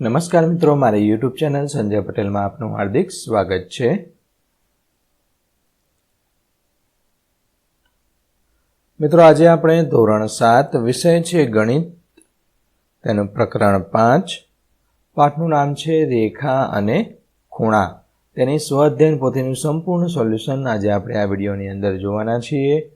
નમસ્કાર મિત્રો, મારી યુટ્યુબ ચેનલ સંજય પટેલમાં આપનું હાર્દિક સ્વાગત છે. મિત્રો, આજે આપણે ધોરણ સાત વિષય છે ગણિત. તેનું પ્રકરણ પાંચ. પાઠનું નામ છે રેખા અને ખૂણા. તેની સ્વઅધ્યયન પોતેનું સંપૂર્ણ સોલ્યુશન આજે આપણે આ વિડીયોની અંદર જોવાના છીએ.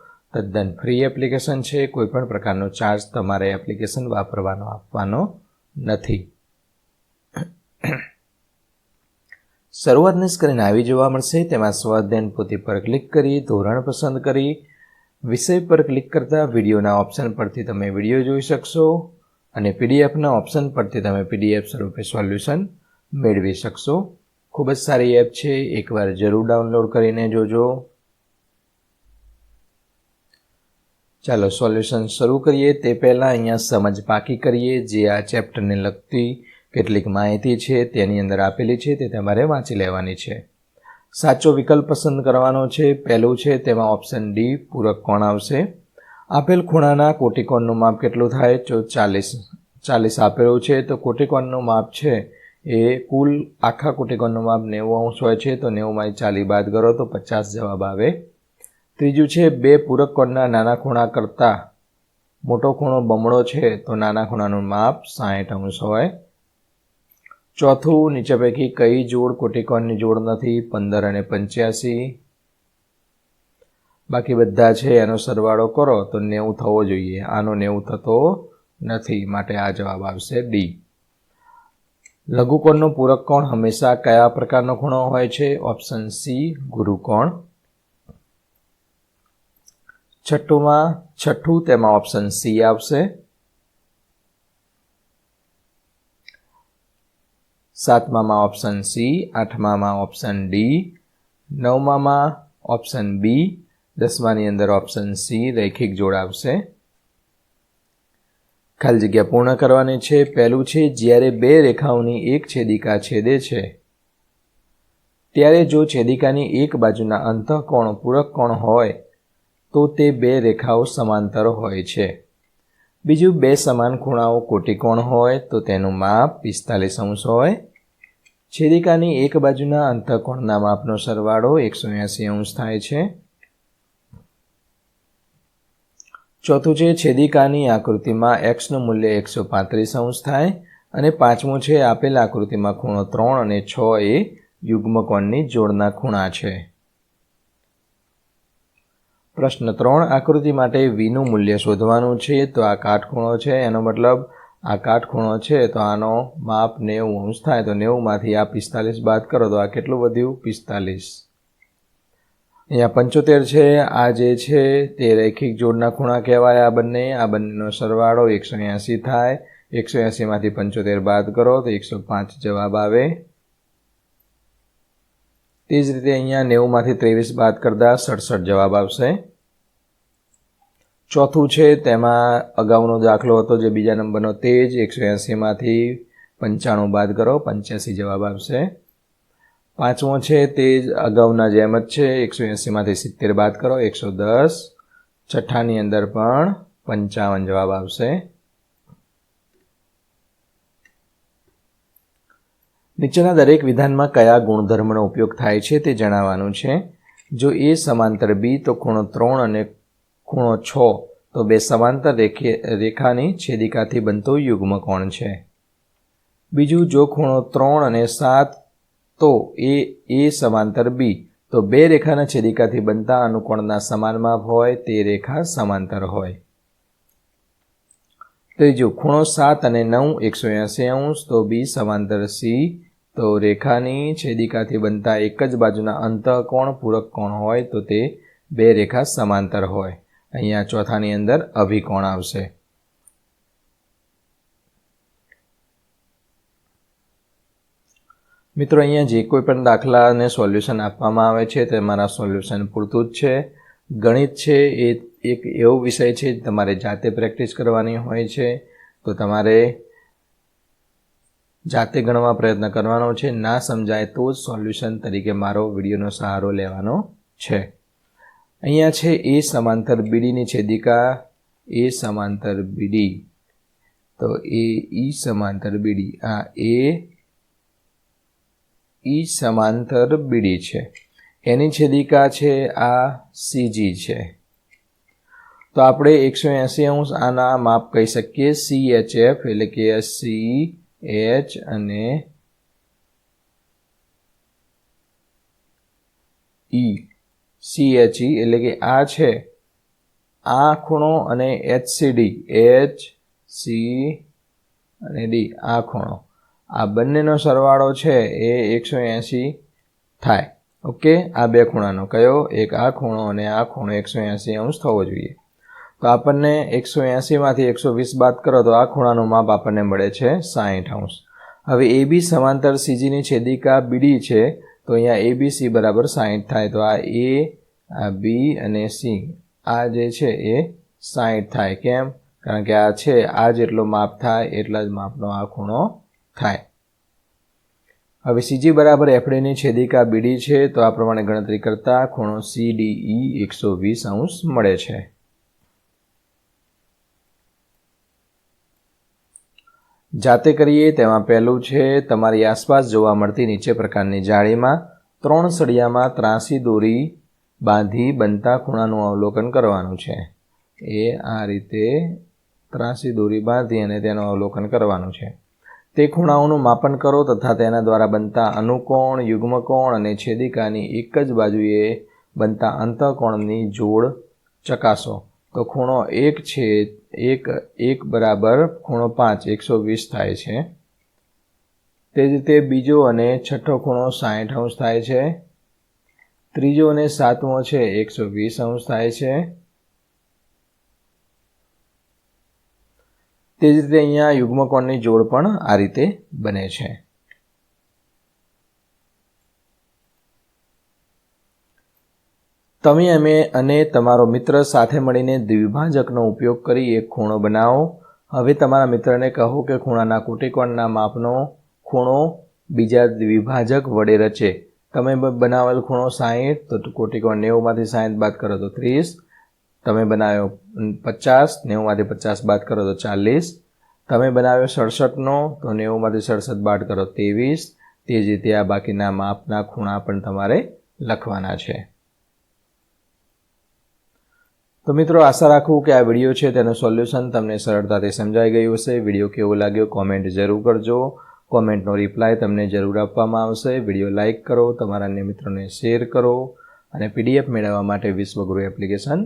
તદ્દન ફ્રી એપ્લિકેશન છે કોઈપણ પ્રકારનો ચાર્જ તમારે એપ્લિકેશન વાપરવાનો, આપવાનો નથી. શરૂઆતની સ્ક્રીન આવી જોવા મળશે, તેમાં સ્વાધ્યાયન પોથી પર ક્લિક કરી, ધોરણ પસંદ કરી, વિષય પર ક્લિક કરતાં વિડીયોના ઓપ્શન પરથી તમે વીડિયો જોઈ શકશો અને પીડીએફના ઓપ્શન પરથી તમે પીડીએફ સ્વરૂપે સોલ્યુશન મેળવી શકશો. ખૂબ જ સારી એપ છે, એકવાર જરૂર ડાઉનલોડ કરીને જોજો. ચાલો સોલ્યુશન શરૂ કરીએ. તે પહેલાં અહીંયા સમજ પાકી કરીએ. જે આ ચેપ્ટરને લગતી કેટલીક માહિતી છે તેની અંદર આપેલી છે તે તમારે વાંચી લેવાની છે. સાચો વિકલ્પ પસંદ કરવાનો છે. પહેલું છે તેમાં ઓપ્શન ડી, પૂરક કોણ આવશે? આપેલ ખૂણાના કોટિકોણનું માપ કેટલું થાય? તો ચાલીસ ચાલીસ આપેલું છે, તો કોટિકોણનું માપ છે એ કુલ આખા કોટિકોણનું માપ નેવું અંશ હોય છે. તો નેવુંમાંથી ચાલી બાદ કરો તો પચાસ જવાબ આવે. ત્રીજું છે, બે પૂરક કોણના નાના ખૂણા કરતાં મોટો ખૂણો બમણો છે, તો નાના ખૂણાનું માપ સાહીઠ અંશ હોય. ચોથું, નીચે પૈકી કઈ જોડ કોટિકોણની જોડ નથી, પંદર અને પંચ્યાસી. બાકી બધા છે, એનો સરવાળો કરો, તો નેવું થવો જોઈએ. આનો નેવું થતો નથી, માટે આ જવાબ આવશે ડી લઘુકોણનો પૂરક કોણ હંમેશા કયા પ્રકારનો ખૂણો હોય છે? Option C ગુરુકોણ. છઠ્ઠુંમાં છઠ્ઠું, તેમાં ઓપ્શન સી આવશે. સાતમામાં ઓપ્શન સી આઠમામાં ઓપ્શન ડી નવમામાં ઓપ્શન બી દસમાની અંદર ઓપ્શન સી રૈખિક જોડાવશે ખાલી જગ્યા પૂર્ણ કરવાની છે. પહેલું છે, જ્યારે બે રેખાઓની એક છેદિકા છેદે છે, ત્યારે જો છેદિકાની એક બાજુના અંતઃકોણ પૂરક કોણ હોય તો તે બે રેખાઓ સમાંતર હોય છે. બીજું બે સમાન ખૂણાઓ કોટિકોણ હોય તો તેનું માપ પિસ્તાલીસ અંશ હોય. છેદિકાની એક બાજુના અંતઃકોણના માપનો સરવાળો એકસો એંસી અંશ થાય છે. ચોથું છે છેદિકાની આકૃતિમાં એક્સનું મૂલ્ય એકસો પાંત્રીસ અંશ થાય અને પાંચમું છે આપેલ આકૃતિમાં ખૂણો ત્રણ અને છ એ યુગ્મકોણની જોડના ખૂણા છે. પ્રશ્ન ત્રણ, આકૃતિ માટે વીનું મૂલ્ય શોધવાનું છે, તો આ કાટખૂણો છે, એનો મતલબ આ કાટખૂણો છે, તો આનો માપ નેવું અંશ થાય, તો નેવુંમાંથી આ પિસ્તાલીસ બાદ કરો, તો આ કેટલું વધ્યું? પિસ્તાલીસ. અહીંયા પંચોતેર છે, આ જે છે તે રૈખિક જોડના ખૂણા કહેવાય આ બંને, આ બંનેનો સરવાળો એકસો એંસી થાય, એકસો એંસીમાંથી પંચોતેર બાદ કરો, તો એકસો પાંચ જવાબ આવે. તે જ રીતે અહીંયા નેવુંમાંથી ત્રેવીસ બાદ કરતા સડસઠ જવાબ આવશે. ચોથું છે, તેમાં અગાઉનો દાખલો હતો જે બીજા નંબરનો તે જ, એકસો એંસીમાંથી પંચાણું બાદ કરો, પંચ્યાસી જવાબ આવશે. પાંચમો છે, તે જ અગાઉના જેમ જ છે, એકસો એંસીમાંથી સિત્તેર બાદ કરો, એકસો દસ. છઠ્ઠાની અંદર પણ પંચાવન જવાબ આવશે. નીચેના દરેક વિધાનમાં કયા ગુણધર્મનો ઉપયોગ થાય છે તે જણાવવાનું છે. જો એ સમાંતર બી, તો ખૂણો ત્રણ અને ખૂણો છ, તો બે સમાંતર રેખાની છેદિકાથી બનતો યુગ્મ કોણ છે. બીજું, જો ખૂણો ત્રણ અને સાત, તો એ એ સમાંતર બી, તો બે રેખાના છેદિકાથી બનતા અનુકોણના સમાન માપ હોય, તે રેખા સમાંતર હોય. ત્રીજું, ખૂણો સાત અને નવ, એકસો એંસી અંશ, તો બી સમાંતર સી, તો રેખાની છેદિકાથી બનતા એક જ બાજુના અંતઃકોણ પૂરક કોણ હોય, તો તે બે રેખા સમાંતર હોય. અહીંયા ચોથાની અંદર અભિકોણ આવશે? મિત્રો, અહીંયા જે કોઈ પણ દાખલાને સોલ્યુશન આપવામાં આવે છે તે મારા સોલ્યુશન પૂરતું જ છે. ગણિત છે એ એક એવો વિષય છે તમારે જાતે પ્રેક્ટિસ કરવાની હોય છે. તો તમારે જાતે ગણવા પ્રયત્ન કરવાનો છે. ના સમજાય તો જ સોલ્યુશન તરીકે મારો વિડીયોનો સહારો લેવાનો છે. અહીંયા છે એ સમાંતર બીડીની છેદિકા, એ સમાંતર બીડી. તો એ ઈ સમાંતર બીડી, આ એ ઈ સમાંતર બીડી છે. એની છેદિકા છે આ સીજી છે. તો આપણે એકસો એંસી અંશ આના માપ કહી શકીએ. સી એચ એફ એટલે કે સી એચ અને ઈ સી એચ ઈ એટલે કે આ છે આ ખૂણો અને H C D H C અને ડી આ ખૂણો. આ બંનેનો સરવાળો છે એ એકસો એંસી થાય. ઓકે આ બે ખૂણાનો. કયો? એક આ ખૂણો અને આ ખૂણો એકસો એંસી અંશ થવો જોઈએ. તો આપણને એકસો એંસીમાંથી એકસો વીસ બાદ કરો તો આ ખૂણાનું માપ આપણને મળે છે સાહીઠ અંશ. હવે એ બી સમાંતર સીજીની છેદિકા બીડી છે. તો અહીંયા એ બી સી બરાબર સાહીઠ થાય. તો આ એ આ બી અને સી આ જે છે એ સાહીઠ થાય. કેમ? કારણ કે આ છે, આ જેટલો માપ થાય, એટલા જ માપનો આ ખૂણો થાય. હવે સીજી બરાબર એફડીની છેદિકા બીડી છે, તો આ પ્રમાણે ગણતરી કરતા ખૂણો સી ડી ઈ એકસો વીસ અંશ મળે છે. જાતે કરીએ તેમાં પહેલું છે, તમારી આસપાસ જોવા મળતી નીચે પ્રકારની જાળીમાં ત્રણ સળિયામાં ત્રાસી દોરી બાંધી બનતા ખૂણાનું અવલોકન કરવાનું છે. એ આ રીતે ત્રાસી દોરી બાંધી અને તેનું અવલોકન કરવાનું છે. તે ખૂણાઓનું માપન કરો તથા તેના દ્વારા બનતા અનુકોણ, યુગ્મકોણ અને છેદિકાની એક જ બાજુએ બનતા અંતઃકોણની જોડ ચકાસો. તો ખૂણો એક છે, એક એક બરાબર ખૂણો પાંચ, એકસો વીસ થાય છે. તે જ રીતે બીજો અને છઠ્ઠો ખૂણો સાહીઠ અંશ થાય છે. ત્રીજો અને સાતમો છે, એકસો વીસ અંશ થાય છે. તે જ રીતે અહીંયા યુગ્મકોણની જોડ પણ આ રીતે બને છે. તમે, અમે અને તમારો મિત્ર સાથે મળીને દ્વિભાજકનો ઉપયોગ કરી એક ખૂણો બનાવો. હવે તમારા મિત્રને કહો કે ખૂણાના કોટિકોણના માપનો ખૂણો બીજા દ્વિભાજક વડે રચે. તમે બનાવેલ ખૂણો સાહીઠ, તો કોટિકોણ નેવુંમાંથી સાહીઠ બાદ કરો તો ત્રીસ. તમે બનાવ્યો પચાસ, નેવુંમાંથી પચાસ બાદ કરો તો ચાલીસ. તમે બનાવ્યો સડસઠનો, તો નેવુંમાંથી સડસઠ બાદ કરો ત્રેવીસ. તે જ રીતે આ બાકીના માપના ખૂણા પણ તમારે લખવાના છે. તો મિત્રો, આશા રાખું કે આ વીડિયો છે તેનું સોલ્યુશન તમને સરળતાથી સમજાઈ ગયું હશે. વીડિયો કેવો લાગ્યો કોમેન્ટ જરૂર કરજો. કોમેન્ટનો રિપ્લાય તમને જરૂર આપવામાં આવશે. વીડિયો લાઇક કરો, તમારા અન્ય મિત્રોને શેર કરો અને પીડીએફ મેળવવા માટે વિશ્વગુરુ એપ્લિકેશન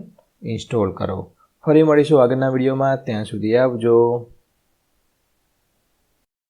ઇન્સ્ટોલ કરો. ફરી મળીશું આગળના વિડીયોમાં. ત્યાં સુધી આવજો.